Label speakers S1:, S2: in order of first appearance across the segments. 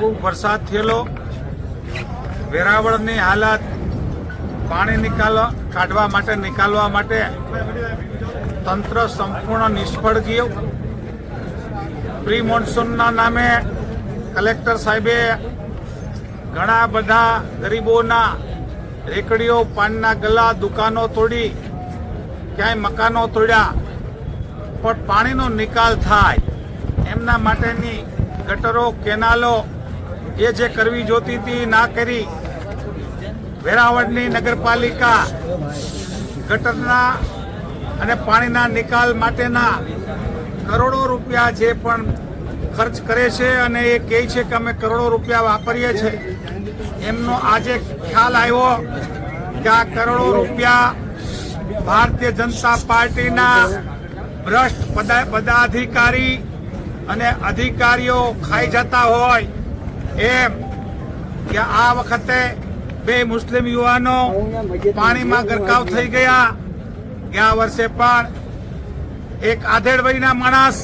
S1: ખૂબ વરસાદ થયેલો. વેરાવળની હાલત પાણી નિકાલવા, કાઢવા માટે, નિકાલવા માટે તંત્ર સંપૂર્ણ નિષ્ફળ ગયું. પ્રી મોન્સૂનના નામે કલેક્ટર સાહેબે ઘણા બધા ગરીબોના રેકડીઓ, પાનના ગલા દુકાનો તોડી, ક્યાંય મકાનો તોડ્યા, પણ પાણીનો નિકાલ થાય. એમના માટેની ગટરો, કેનાલો એ જે કરવી જોતી હતી, ના કરી. વેરાવળની નગરપાલિકા ગટરના અને પાણીના નિકાલ માટેના કરોડો રૂપિયા જે પણ ખર્ચ કરે છે અને એ કહે છે કે અમે કરોડો રૂપિયા વાપરીએ છીએ. એમનો આજે ખ્યાલ આવ્યો કે આ કરોડો રૂપિયા ભારતીય જનતા પાર્ટીના ભ્રષ્ટ પદા- પદાધિકારી અને અધિકારીઓ ખાઈ જતા હોય એમ કે આ વખતે બે મુસ્લિમ યુવાનો પાણીમાં ગરકાવ થઈ ગયા. ગયા વર્ષે પણ એક આધેડ વયના માણસ,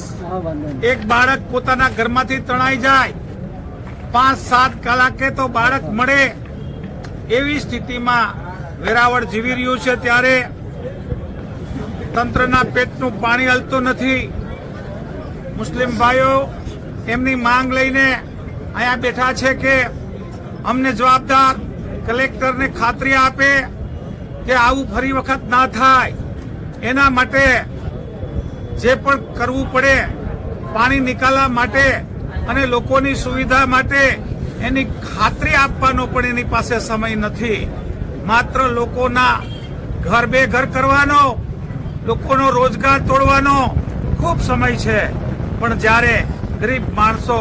S1: એક બાળક પોતાના ઘરમાંથી તણાઈ જાય. પાંચ, સાત કલાકે તો બાળક મળે. એવી સ્થિતિમાં વેરાવળ જીવી રહ્યું છે ત્યારે તંત્રના પેટનું પાણી હલતું નથી. મુસ્લિમ ભાઈઓ, એમની માંગ લઈને અહીંયા બેઠા છે કે અમને જવાબદાર કલેક્ટરને ખાતરી આપે કે આવું ફરી વખત ના થાય. એના માટે જે પણ કરવું પડે, પાણી નિકાલવા માટે અને લોકોની સુવિધા માટે એની ખાતરી આપવાનો પણ એની પાસે સમય નથી. માત્ર લોકોના ઘર બે ઘર કરવાનો, લોકોનો રોજગાર તોડવાનો ખૂબ સમય છે. પણ જ્યારે ગરીબ માણસો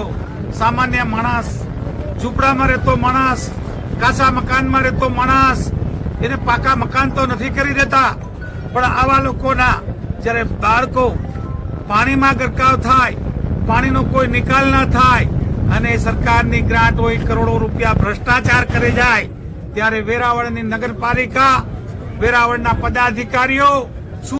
S1: સામાન્ય માણસ, ઝૂંપડામાં રહેતો માણસ, કાચા મકાનમાં રહેતો માણસ, એને પાકા મકાન તો નથી કરી દેતા. પણ આવા લોકોના જ્યારે બાળકો પાણીમાં ગરકાવ થાય, પાણીનો કોઈ નિકાલ ન થાય, અને સરકારની ગ્રાન્ટ હોય, કરોડો રૂપિયા ભ્રષ્ટાચાર કરી જાય, ત્યારે વેરાવળની નગરપાલિકા, વેરાવળના પદાધિકારીઓ